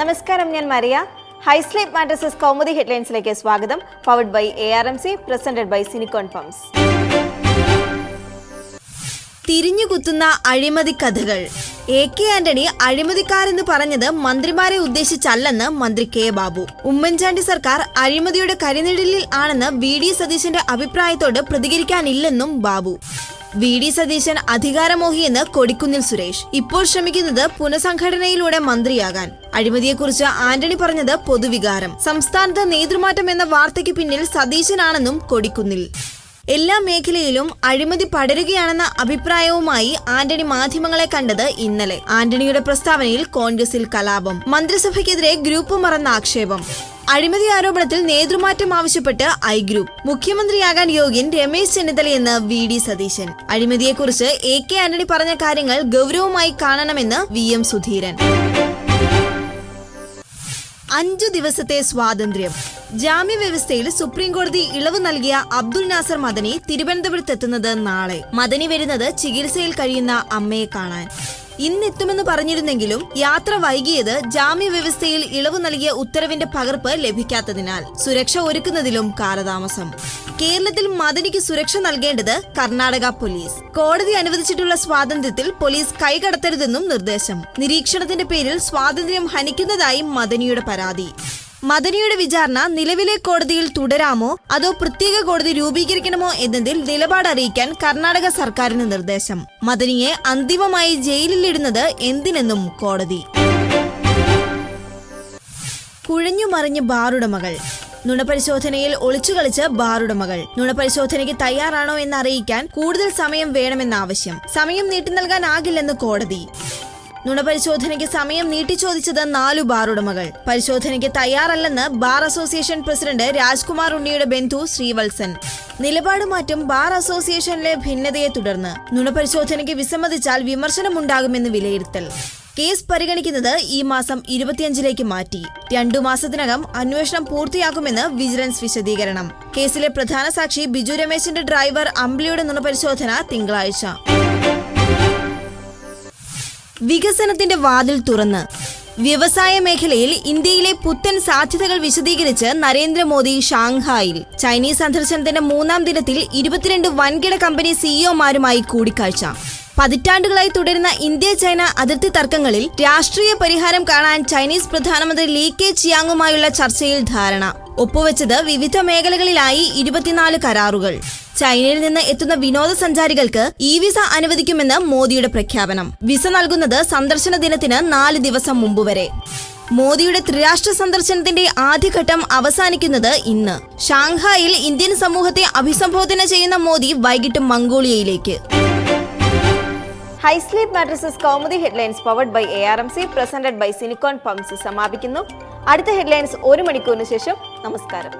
നമസ്കാരം ഞാൻ Maria. High sleep mattresses Kaumudi ഹെഡ്ലൈൻസിലേക്ക് സ്വാഗതം. Powered by A R M C presented by സിനിക്കോൺ ഫംസ് തിരിഞ്ഞുകുത്തുന്ന അഴിമതി കഥകൾ. എ കെ ആന്റണി അഴിമതിക്കാരെന്ന് പറഞ്ഞത് മന്ത്രിമാരെ ഉദ്ദേശിച്ചല്ലെന്ന് മന്ത്രി കെ ബാബു. ഉമ്മൻചാണ്ടി സർക്കാർ അഴിമതിയുടെ കരിനിഴലിൽ ആണെന്ന് വി ഡി സതീശന്റെ അഭിപ്രായത്തോട് പ്രതികരിക്കാനില്ലെന്നും ബാബു. വി ഡി സതീശൻ അധികാരമോഹിയെന്ന് കൊടിക്കുന്നിൽ സുരേഷ്. ഇപ്പോൾ ശ്രമിക്കുന്നത് പുനഃസംഘടനയിലൂടെ മന്ത്രിയാകാൻ. അഴിമതിയെക്കുറിച്ച് ആന്റണി പറഞ്ഞത് പൊതുവികാരം. സംസ്ഥാനത്ത് നേതൃമാറ്റം എന്ന വാർത്തയ്ക്ക് പിന്നിൽ സതീശനാണെന്നും കൊടിക്കുന്നിൽ. എല്ലാ മേഖലയിലും അഴിമതി പടരുകയാണെന്ന അഭിപ്രായവുമായി ആന്റണി മാധ്യമങ്ങളെ കണ്ടത് ഇന്നലെ. ആന്റണിയുടെ പ്രസ്താവനയിൽ കോൺഗ്രസിൽ കലാപം. മന്ത്രിസഭയ്ക്കെതിരെ ഗ്രൂപ്പ് മറന്ന ആക്ഷേപം. അഴിമതി ആരോപണത്തിൽ നേതൃമാറ്റം ആവശ്യപ്പെട്ട് ഐ ഗ്രൂപ്പ്. മുഖ്യമന്ത്രിയാകാൻ യോഗ്യൻ രമേശ് ചെന്നിത്തലയെന്ന് വി ഡി സതീശൻ. അഴിമതിയെക്കുറിച്ച് എ കെ ആന്റണി പറഞ്ഞ കാര്യങ്ങൾ ഗൗരവമായി കാണണമെന്ന് വി എം സുധീരൻ. അഞ്ചു ദിവസത്തെ സ്വാതന്ത്ര്യം. ജാമ്യവ്യവസ്ഥയിൽ സുപ്രീംകോടതി ഇളവ് നൽകിയ അബ്ദുൽ നാസർ മദനി തിരുവനന്തപുരത്തെത്തുന്നത് നാളെ. മദനി വരുന്നത് ചികിത്സയിൽ കഴിയുന്ന അമ്മയെ കാണാൻ. ഇന്നെത്തുമെന്ന് പറഞ്ഞിരുന്നെങ്കിലും യാത്ര വൈകിയത് ജാമ്യ വ്യവസ്ഥയിൽ ഇളവ് നൽകിയ ഉത്തരവിന്റെ പകർപ്പ് ലഭിക്കാത്തതിനാൽ സുരക്ഷ ഒരുക്കുന്നതിലും കാലതാമസം. കേരളത്തിൽ മദനിക്ക് സുരക്ഷ നൽകേണ്ടത് കർണാടക പോലീസ്. കോടതി അനുവദിച്ചിട്ടുള്ള സ്വാതന്ത്ര്യത്തിൽ പോലീസ് കൈകടത്തരുതെന്നും നിർദ്ദേശം. നിരീക്ഷണത്തിന്റെ പേരിൽ സ്വാതന്ത്ര്യം ഹനിക്കുന്നതായി മദനിയുടെ പരാതി. മദനിയുടെ വിചാരണ നിലവിലെ കോടതിയിൽ തുടരാമോ? അതോ പ്രത്യേക കോടതി രൂപീകരിക്കണമോ എന്നതിൽ നിലപാട് അറിയിക്കാൻ കർണാടക സർക്കാരിന് നിർദ്ദേശം. മദനിയെ അന്തിമമായി ജയിലിലിടുന്നത് എന്തിനെന്നും കോടതി. കുഴഞ്ഞുമറിഞ്ഞ് ബാറുടമകൾ നുണപരിശോധനയിൽ ഒളിച്ചുകളിച്ച് ബാറുടമകൾ നുണപരിശോധനയ്ക്ക് തയ്യാറാണോ എന്ന് അറിയിക്കാൻ കൂടുതൽ സമയം വേണമെന്ന ആവശ്യം സമയം നീട്ടി നൽകാനാകില്ലെന്ന് കോടതി. നുണപരിശോധനയ്ക്ക് സമയം നീട്ടിച്ചോദിച്ചത് നാലു ബാർ ഉടമകൾ. പരിശോധനയ്ക്ക് തയ്യാറല്ലെന്ന് ബാർ അസോസിയേഷൻ പ്രസിഡന്റ് രാജ്കുമാർ ഉണ്ണിയുടെ ബന്ധു ശ്രീവത്സൻ. നിലപാട് മാറ്റം ബാർ അസോസിയേഷനിലെ ഭിന്നതയെ തുടർന്ന്. നുണപരിശോധനയ്ക്ക് വിസമ്മതിച്ചാൽ വിമർശനമുണ്ടാകുമെന്ന് വിലയിരുത്തൽ. കേസ് പരിഗണിക്കുന്നത് ഈ മാസം ഇരുപത്തിയഞ്ചിലേക്ക് മാറ്റി. രണ്ടു മാസത്തിനകം അന്വേഷണം പൂർത്തിയാക്കുമെന്ന് വിജിലൻസ് വിശദീകരണം. കേസിലെ പ്രധാന സാക്ഷി ബിജു രമേശിന്റെ ഡ്രൈവർ അമ്പിളിയുടെ നുണപരിശോധന തിങ്കളാഴ്ച. വികസനത്തിന്റെ വാതിൽ തുറന്ന്. വ്യവസായ മേഖലയിൽ ഇന്ത്യയിലെ പുത്തൻ സാധ്യതകൾ വിശദീകരിച്ച് നരേന്ദ്രമോദി ഷാങ്ഹായിൽ. ചൈനീസ് സന്ദർശനത്തിന്റെ മൂന്നാം ദിനത്തിൽ ഇരുപത്തിരണ്ട് വൻകിട കമ്പനി സിഇഒമാരുമായി കൂടിക്കാഴ്ച. പതിറ്റാണ്ടുകളായി തുടരുന്ന ഇന്ത്യ ചൈന അതിർത്തി തർക്കങ്ങളിൽ രാഷ്ട്രീയ പരിഹാരം കാണാൻ ചൈനീസ് പ്രധാനമന്ത്രി ലീ കെ ചിയാങ്ങുമായുള്ള ചർച്ചയിൽ ധാരണ. ഒപ്പുവെച്ചത് വിവിധ മേഖലകളിലായി ഇരുപത്തിനാല് കരാറുകൾ. ചൈനയിൽ നിന്ന് എത്തുന്ന വിനോദസഞ്ചാരികൾക്ക് ഇ വിസ അനുവദിക്കുമെന്ന് മോദിയുടെ പ്രഖ്യാപനം. വിസ നൽകുന്നത് സന്ദർശന ദിനത്തിന് നാല് ദിവസം മുമ്പ് വരെ. മോദിയുടെ ത്രിരാഷ്ട്ര സന്ദർശനത്തിന്റെ ആദ്യഘട്ടം അവസാനിക്കുന്നത് ഇന്ന്. ഷാങ്ഹായിൽ ഇന്ത്യൻ സമൂഹത്തെ അഭിസംബോധന ചെയ്യുന്ന മോദി വൈകിട്ട് മംഗോളിയയിലേക്ക്. Hysleep mattresses Kaumudi headlines powered by A R M C presented by Sinicon pumps സമാപിക്കുന്നു. അടുത്ത ഹെഡ്ലൈൻസ് ഒരു മണിക്കൂറിന് ശേഷം നമസ്കാരം.